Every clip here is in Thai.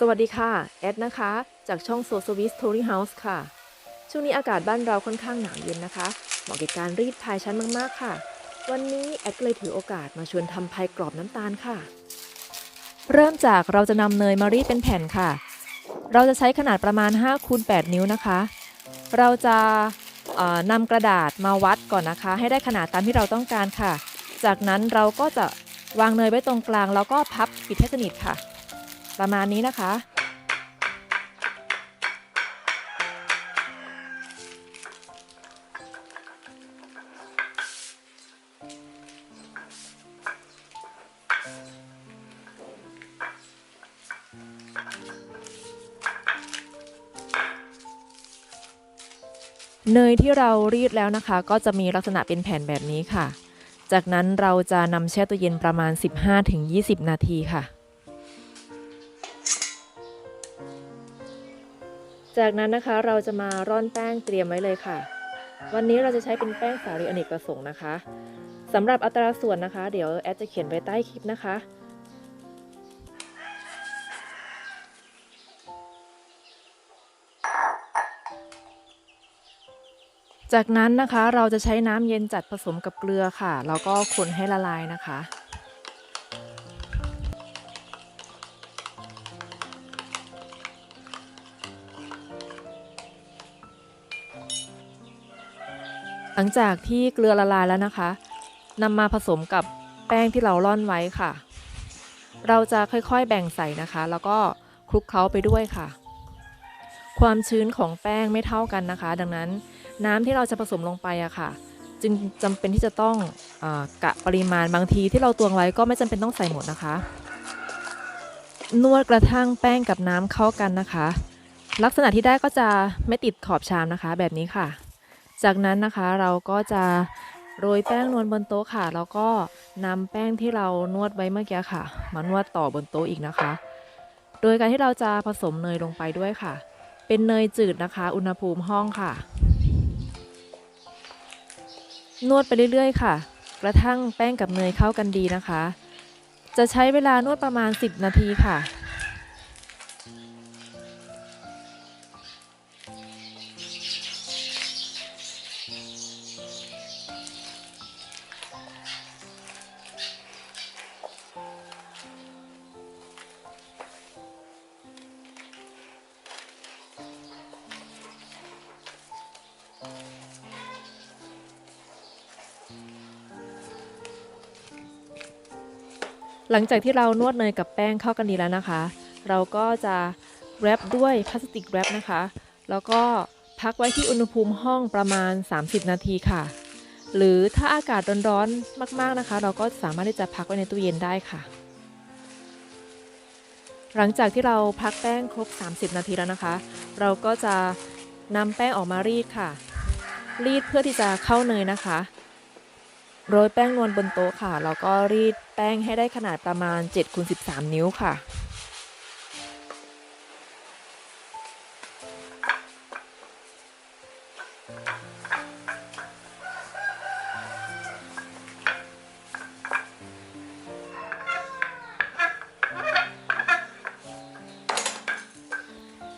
สวัสดีค่ะ แอดนะคะ จากช่อง So Swiss Story House ค่ะ ช่วงนี้อากาศบ้านเราค่อนข้างหนาวเย็นนะคะ เหมาะกับการรีดพายชั้นมากๆค่ะ วันนี้แอดเลยถือโอกาสมาชวนทำพายกรอบน้ำตาลค่ะ เริ่มจากเราจะนำเนยมารีดเป็นแผ่นค่ะ เราจะใช้ขนาดประมาณ5คูณ8นิ้วนะคะ เราจะนำกระดาษมาวัดก่อนนะคะ ให้ได้ขนาดตามที่เราต้องการค่ะ จากนั้นเราก็จะวางเนยไว้ตรงกลางแล้วก็พับปิดให้สนิทค่ะ ประมาณนี้นะคะ เนยที่เรารีดแล้วนะคะ ก็จะมีลักษณะเป็นแผ่นแบบนี้ค่ะ จากนั้นเราจะนำแช่ตู้เย็นประมาณ 15-20 นาทีค่ะ จากนั้นนะคะเราจะมาร่อนแป้งเตรียมไว้เลยค่ะ วันนี้เราจะใช้เป็นแป้งสาลีอเนกประสงค์นะคะสำหรับอัตราส่วนนะคะ เดี๋ยวแอดจะเขียนไว้ใต้คลิปนะคะจากนั้นนะคะเราจะใช้น้ำเย็นจัดผสมกับเกลือค่ะ แล้วก็คนให้ละลายนะคะ หลังจากที่เกลือละลายแล้วนะคะนำมาผสมกับแป้งที่เราร่อนไว้ค่ะ เราจะค่อยๆแบ่งใส่นะคะ แล้วก็คลุกเคล้าไปด้วยค่ะ ความชื้นของแป้งไม่เท่ากันนะคะ ดังนั้นน้ำที่เราจะผสมลงไปอะค่ะ จึงจำเป็นที่จะต้องอกะปริมาณบางทีที่เราตวงไว้ก็ไม่จำเป็นต้องใส่หมดนะคะ นวดกระทั่งแป้งกับน้ำเข้ากันนะคะ ลักษณะที่ได้ก็จะไม่ติดขอบชามนะคะ แบบนี้ค่ะ จากนั้นนะคะเราก็จะโรยแป้งนวลบนโต๊ะค่ะ แล้วก็นำแป้งที่เรานวดไว้เมื่อกี้ค่ะ มานวดต่อบนโต๊ะอีกนะคะ โดยการที่เราจะผสมเนยลงไปด้วยค่ะ เป็นเนยจืดนะคะ อุณหภูมิห้องค่ะ นวดไปเรื่อยๆ ค่ะ กระทั่งแป้งกับเนยเข้ากันดีนะคะ จะใช้เวลานวดประมาณ 10 นาทีค่ะ หลังจากที่เรานวดเนยกับแป้งเข้ากันดีแล้วนะคะ เราก็จะแรปด้วยพลาสติกแรปนะคะ แล้วก็พักไว้ที่อุณหภูมิห้องประมาณ 30 นาทีค่ะ หรือถ้าอากาศร้อนๆมาก ๆนะคะ เราก็สามารถที่จะพักไว้ในตู้เย็นได้ค่ะ หลังจากที่เราพักแป้งครบ 30 นาทีแล้วนะคะ เราก็จะนำแป้งออกมารีดค่ะ รีดเพื่อที่จะเข้าเนยนะคะ โรยแป้งนวลบนโต๊ะค่ะ แล้วก็รีดแป้งให้ได้ขนาดประมาณ7คูณ13 นิ้วค่ะ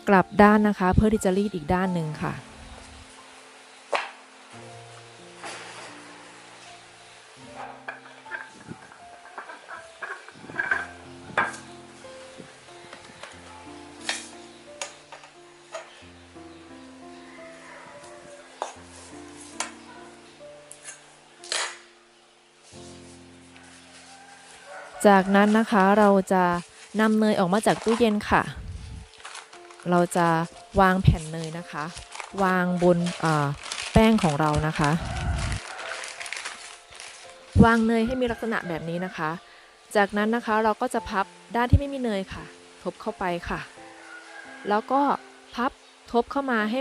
กลับด้านนะคะเพื่อที่จะรีดอีกด้านหนึ่งค่ะ จากนั้นนะคะเราจะนำเนยออกมาจากตู้เย็นค่ะ เราจะวางแผ่นเนยนะคะ วางบนแป้งของเรานะคะ วางเนยให้มีลักษณะแบบนี้นะคะ จากนั้นนะคะเราก็จะพับด้านที่ไม่มีเนยค่ะ ทบเข้าไปค่ะ แล้วก็พับทบเข้ามาให้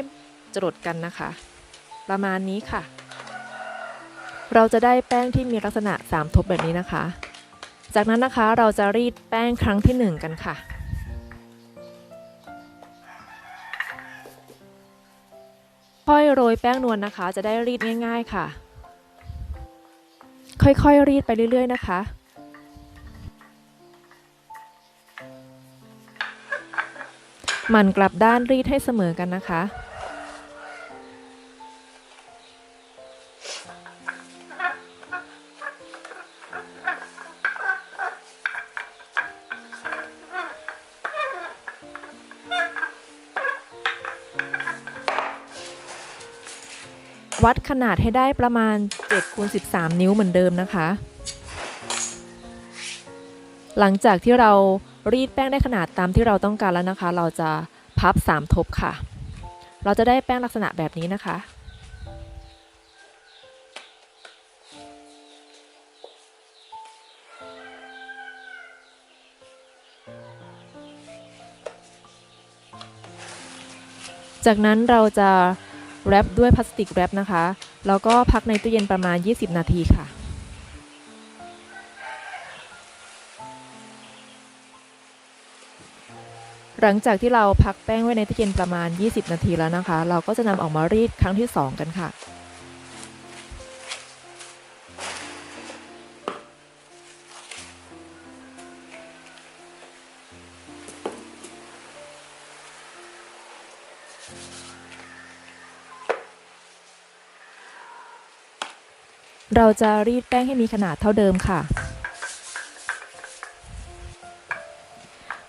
จรดกันนะคะ ประมาณนี้ค่ะ เราจะได้แป้งที่มีลักษณะ 3 ทบแบบนี้นะคะ จากนั้นนะคะเราจะรีดแป้งครั้งที่ 1 กันค่ะ ค่อยโรยแป้งนวลนะคะ จะได้รีดง่าย ๆค่ะ ค่อยๆรีดไปเรื่อย ๆ นะคะหมั่นกลับด้านรีดให้เสมอกันนะคะ วัดขนาดให้ได้ประมาณ7คูณ13 นิ้วเหมือนเดิมนะคะ หลังจากที่เรารีดแป้งได้ขนาดตามที่เราต้องการแล้วนะคะ เราจะพับ 3 ทบค่ะ เราจะได้แป้งลักษณะแบบนี้นะคะจากนั้นเราจะ แรปด้วยพลาสติกแรปนะคะ แล้วก็พักในตู้เย็นประมาณ 20 นาทีค่ะหลังจากที่เราพักแป้งไว้ในตู้เย็นประมาณ 20 นาทีแล้วนะคะ เราก็จะนำออกมารีดครั้งที่ 2 กันค่ะ เราจะรีดแป้งให้มีขนาดเท่าเดิมค่ะ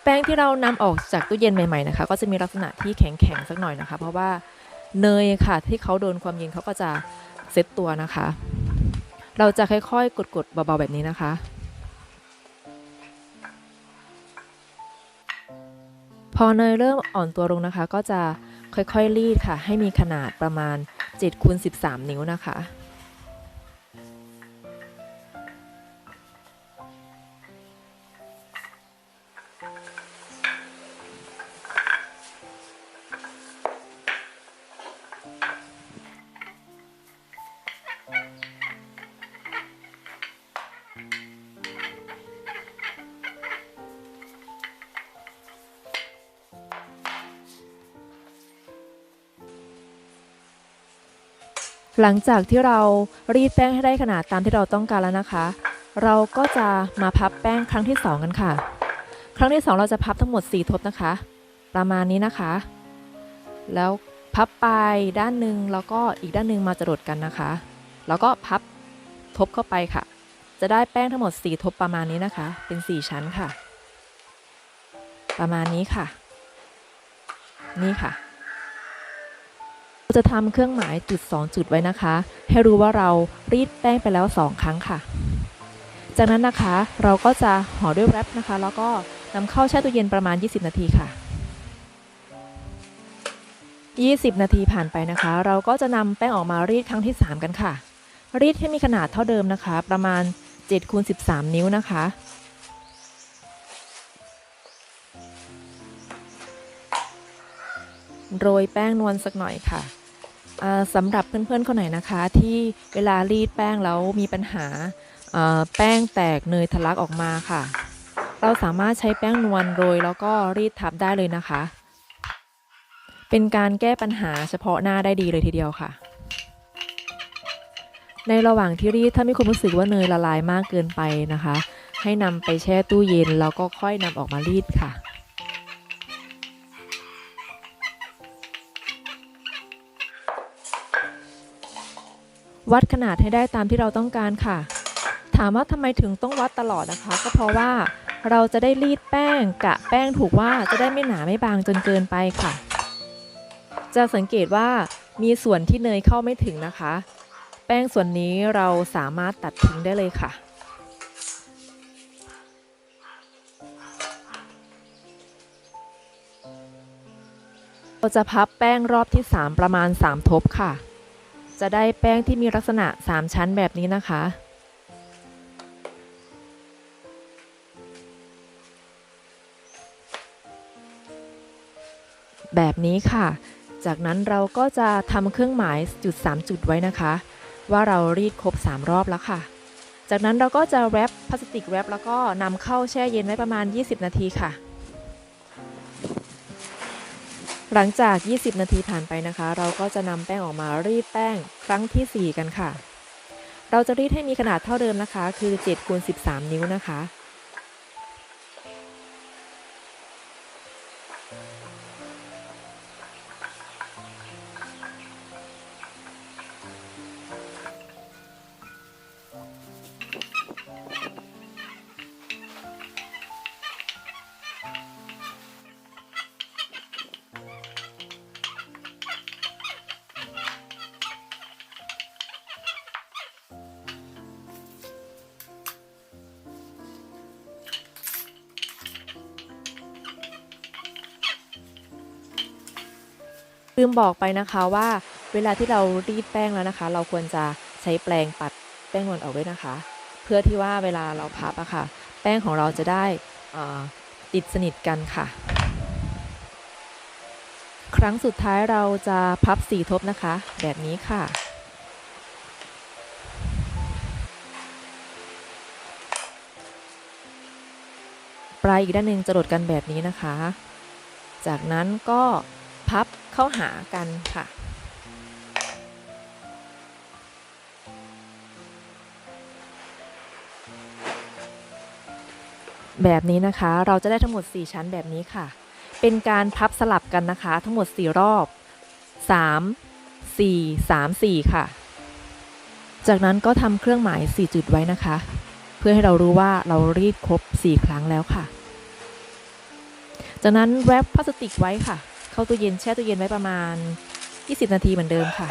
แป้งที่เรานำออกจากตู้เย็นใหม่ๆนะคะ ก็จะมีลักษณะที่แข็งๆสักหน่อยนะคะ เพราะว่าเนยค่ะที่เขาโดนความเย็นเขาก็จะเซตตัวนะคะ เราจะค่อยๆ กดๆเบาๆแบบนี้นะคะพอเนยเริ่มอ่อนตัวลงนะคะ ก็จะค่อยๆรีดค่ะ ให้มีขนาดประมาณ7คูณ13 นิ้วนะคะ หลังจากที่เรารีดแป้งให้ได้ขนาดตามที่เราต้องการแล้วนะคะ เราก็จะมาพับแป้งครั้งที่ 2 กันค่ะ ครั้งที่ 2 เราจะพับทั้งหมด 4 ทบนะคะ ประมาณนี้นะคะ แล้วพับไปด้านหนึ่งแล้วก็อีกด้านหนึ่งมาจรดกันนะคะ แล้วก็พับทบเข้าไปค่ะ จะได้แป้งทั้งหมด 4 ทบประมาณนี้นะคะ เป็น 4 ชั้นค่ะ ประมาณนี้ค่ะ นี่ค่ะ จะทำเครื่องหมายจุด 2 จุดไว้นะคะ ให้รู้ว่าเรารีดแป้งไปแล้ว 2 ครั้งค่ะ จากนั้นนะคะเราก็จะห่อด้วยแรปนะคะ แล้วก็นำเข้าแช่ตู้เย็นประมาณ 20 นาทีค่ะ 20 นาทีผ่านไปนะคะ เราก็จะนำแป้งออกมารีดครั้งที่ 3 กันค่ะ รีดให้มีขนาดเท่าเดิมนะคะ ประมาณ7คูณ13 นิ้วนะคะโรยแป้งนวลสักหน่อยค่ะ สำหรับเพื่อนๆคนไหนนะคะ ที่เวลารีดแป้งแล้วมีปัญหาแป้งแตกเนยทะลักออกมาค่ะ เราสามารถใช้แป้งนวลโรยแล้วก็รีดทับได้เลยนะคะ เป็นการแก้ปัญหาเฉพาะหน้าได้ดีเลยทีเดียวค่ะ ในระหว่างที่รีดถ้ามีความรู้สึกว่าเนยละลายมากเกินไปนะคะ ให้นำไปแช่ตู้เย็นแล้วก็ค่อยนำออกมารีดค่ะ วัดขนาดให้ได้ตามที่เราต้องการค่ะ ถามว่าทำไมถึงต้องวัดตลอดนะคะ ก็เพราะว่าเราจะได้รีดแป้งกะแป้งถูกว่าจะได้ไม่หนาไม่บางจนเกินไปค่ะ จะสังเกตว่ามีส่วนที่เนยเข้าไม่ถึงนะคะ แป้งส่วนนี้เราสามารถตัดทิ้งได้เลยค่ะเราจะพับแป้งรอบที่ 3 ประมาณ 3 ทบค่ะ จะได้แป้งที่มีลักษณะ 3 ชั้นแบบนี้นะคะ แบบนี้ค่ะ จากนั้นเราก็จะทำเครื่องหมายจุด 3 จุดไว้นะคะ ว่าเรารีดครบ 3 รอบแล้วค่ะ จากนั้นเราก็จะแรปพลาสติกแรปแล้วก็นำเข้าแช่เย็นไว้ประมาณ 20 นาทีค่ะ หลังจาก 20 นาทีผ่านไปนะคะ เราก็จะนำแป้งออกมารีดแป้งครั้งที่ 4 กันค่ะ เราจะรีดให้มีขนาดเท่าเดิมนะคะ คือ7คูณ13 นิ้วนะคะ ลืมบอกไปนะคะว่าเวลาที่เรารีดแป้งแล้วนะคะ เราควรจะใช้แปรงปัดแป้งนวลออกด้วยนะคะ เพื่อที่ว่าเวลาเราพับอะค่ะ แป้งของเราจะได้ติดสนิทกันค่ะ ครั้งสุดท้ายเราจะพับสีทบนะคะ แบบนี้ค่ะปลายอีกด้านหนึ่งจะหลดกันแบบนี้นะคะ จากนั้นก็ พับเข้าหากันค่ะ แบบนี้นะคะเราจะได้ทั้งหมด 4 ชั้นแบบนี้ค่ะ เป็นการพับสลับกันนะคะ ทั้งหมด 4 รอบ 3 4 3 4 ค่ะ จากนั้นก็ทำเครื่องหมาย 4 จุดไว้นะคะ เพื่อให้เรารู้ว่าเรารีดครบ 4 ครั้งแล้วค่ะ จากนั้นแรปพลาสติกไว้ค่ะ เข้าตู้เย็นแช่ตู้เย็นไว้ประมาณ 20 นาทีเหมือนเดิมค่ะ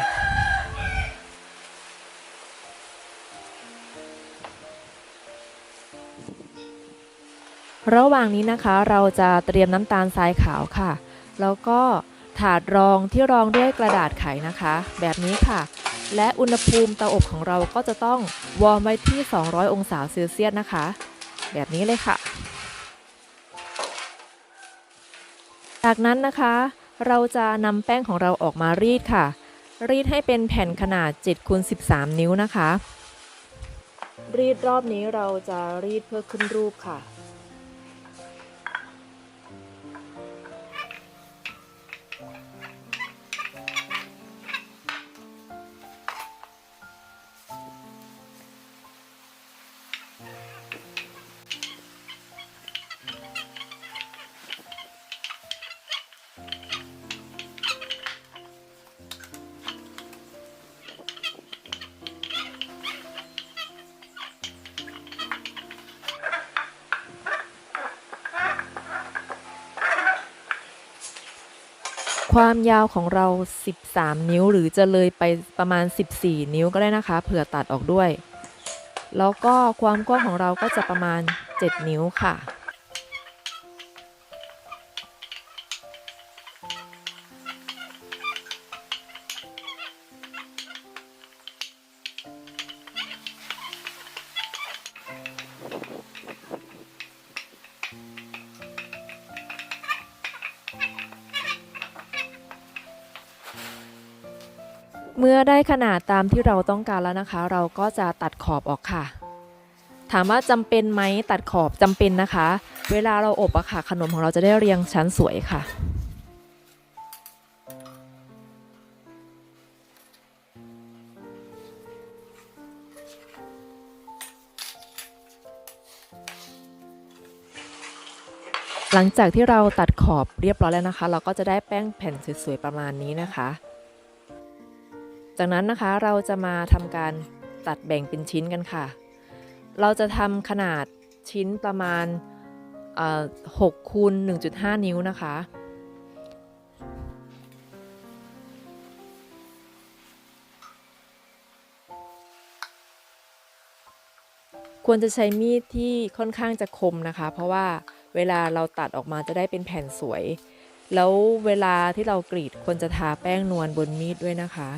ระหว่างนี้นะคะเราจะเตรียมน้ำตาลทรายขาวค่ะ แล้วก็ถาดรองที่รองด้วยกระดาษไขนะคะ แบบนี้ค่ะ และอุณหภูมิเตาอบของเราก็จะต้องวอร์มไว้ที่ 200 องศาเซลเซียสนะคะ แบบนี้เลยค่ะ จากนั้นนะคะ เราจะนำแป้งของเราออกมารีดค่ะ รีดให้เป็นแผ่นขนาด7คูณ13 นิ้วนะคะ รีดรอบนี้เราจะรีดเพื่อขึ้นรูปค่ะ ความยาวของเรา 13 นิ้วหรือจะเลยไปประมาณ 14 นิ้วก็ได้นะคะ เผื่อตัดออกด้วย แล้วก็ความกว้างของเราก็จะประมาณ 7 นิ้วค่ะ ขนาดตามที่เราต้องการแล้วนะคะ เราก็จะตัดขอบออกค่ะ ถามว่าจำเป็นไหมตัดขอบจำเป็นนะคะ เวลาเราอบอะค่ะขนมของเราจะได้เรียงชั้นสวยค่ะหลังจากที่เราตัดขอบเรียบร้อยแล้วนะคะ เราก็จะได้แป้งแผ่นสวยๆประมาณนี้นะคะ จากนั้นนะคะเราจะมาทำการตัดแบ่งเป็นชิ้นกันค่ะ เราจะทำขนาดชิ้นประมาณ6คูณ1.5 นิ้วนะคะ ควรจะใช้มีดที่ค่อนข้างจะคมนะคะ เพราะว่าเวลาเราตัดออกมาจะได้เป็นแผ่นสวย แล้วเวลาที่เรากรีดควรจะทาแป้งนวลบนมีดด้วยนะคะ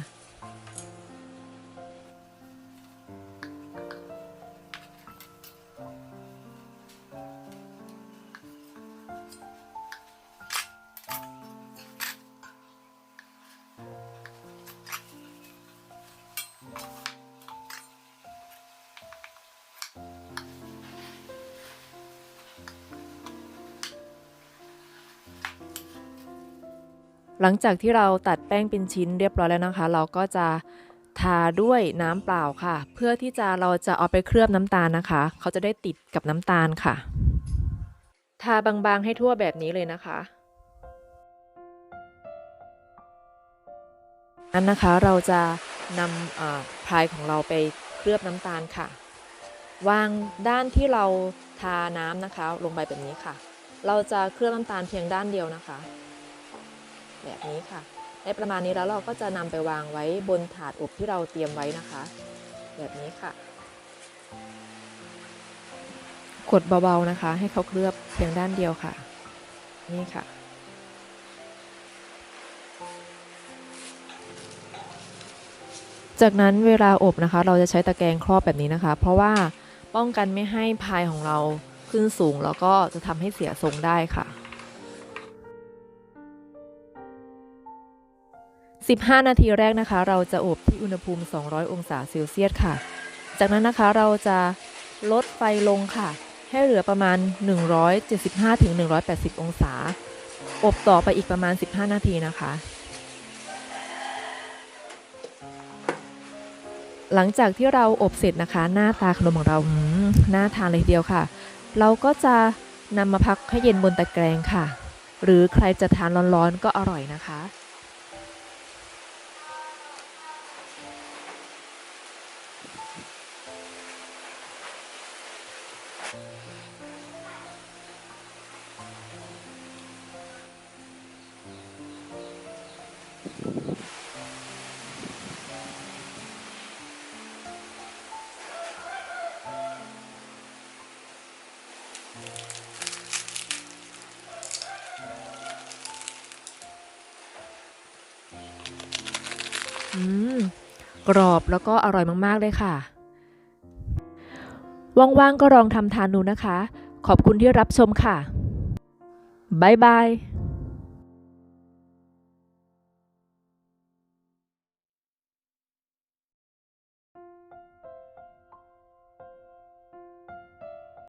หลังจากที่เราตัดแป้งเป็นชิ้นเรียบร้อยแล้วนะคะ เราก็จะทาด้วยน้ำเปล่าค่ะ เพื่อที่จะเราจะเอาไปเคลือบน้ำตาลนะคะ เขาจะได้ติดกับน้ำตาลค่ะ ทาบางๆให้ทั่วแบบนี้เลยนะคะอันนะคะเราจะนำพายของเราไปเคลือบน้ำตาลค่ะ วางด้านที่เราทาน้ำนะคะ ลงไปแบบนี้ค่ะ เราจะเคลือบน้ำตาลเพียงด้านเดียวนะคะ แบบนี้ค่ะได้ประมาณนี้แล้วเราก็จะนำไปวางไว้บนถาดอบที่เราเตรียมไว้นะคะ แบบนี้ค่ะ กดเบาๆนะคะ ให้เขาเคลือบเพียงด้านเดียวค่ะ นี่ค่ะจากนั้นเวลาอบนะคะ เราจะใช้ตะแกรงครอบแบบนี้นะคะ เพราะว่าป้องกันไม่ให้พายของเราขึ้นสูง แล้วก็จะทำให้เสียทรงได้ค่ะ 15 นาทีแรกนะคะ เราจะอบที่อุณหภูมิ 200 องศาเซลเซียสค่ะ จากนั้นนะคะเราจะลดไฟลงค่ะ ให้เหลือประมาณ 175-180 องศา อบต่อไปอีกประมาณ 15 นาทีนะคะ หลังจากที่เราอบเสร็จนะคะ หน้าตาขนมของเราอืมน่าทานเลยทีเดียวค่ะ เราก็จะนำมาพักให้เย็นบนตะแกรงค่ะ หรือใครจะทานร้อนๆก็อร่อยนะคะ อืม กรอบแล้วก็อร่อยมาก ๆ เลยค่ะ ว่าง ๆ ก็ลองทำทานดูนะคะ ขอบคุณที่รับชมค่ะ บ๊ายบาย